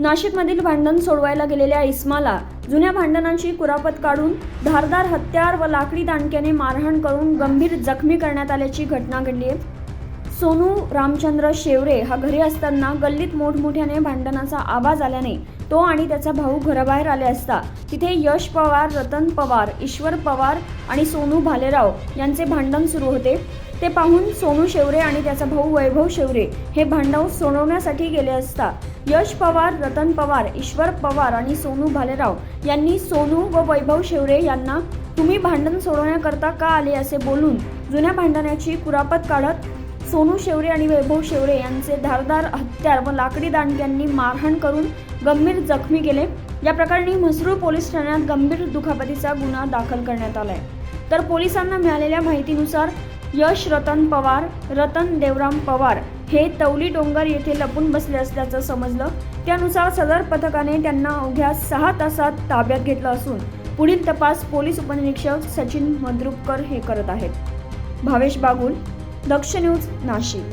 नाशिकमधील भांडण सोडवायला गेलेल्या इस्माला जुन्या भांडणांची कुरापत काढून धारदार हत्यार व लाकडी दांडक्याने मारहाण करून गंभीर जखमी करण्यात आल्याची घटना घडली आहे. सोनू रामचंद्र शेवरे हा घरी असताना गल्लीत मोठमोठ्याने भांडणाचा आवाज आल्याने तो आणि त्याचा भाऊ घराबाहेर आले असता तिथे यश पवार रतन पवार ईश्वर पवार आणि सोनू भालेराव यांचे भांडण सुरू होते. ते पाहून सोनू शेवरे आणि त्याचा भाऊ वैभव शेवरे हे भांडव सोडवण्यासाठी गेले असता यश पवार रतन पवार ईश्वर पवार आणि सोनू भालेराव यांनी सोनू व वैभव शेवरे यांना तुम्ही भांडण सोडवण्याकरता का आले? असे बोलून जुन्या भांडणाची कुरापत काढत सोनू शेवरे आणि वैभव शेवरे यांचे धारदार हत्यार व लाकडी दांडक्यांनी मारहाण करून गंभीर जखमी केले. या प्रकरणी म्हसरूळ पोलीस ठाण्यात गंभीर दुखापतीचा गुन्हा दाखल करण्यात आलाय. तर पोलिसांना मिळालेल्या माहितीनुसार यश रतन पवार रतन देवराम पवार हे तवली डोंगर येथे लपून बसले असल्याचं समजलं. त्यानुसार सदर पथकाने त्यांना अवघ्या सहा तासात ताब्यात घेतलं असून पुढील तपास पोलीस उपनिरीक्षक सचिन मद्रुपकर हे करत आहेत. भावेश बागुल दक्ष न्यूज नाशिक.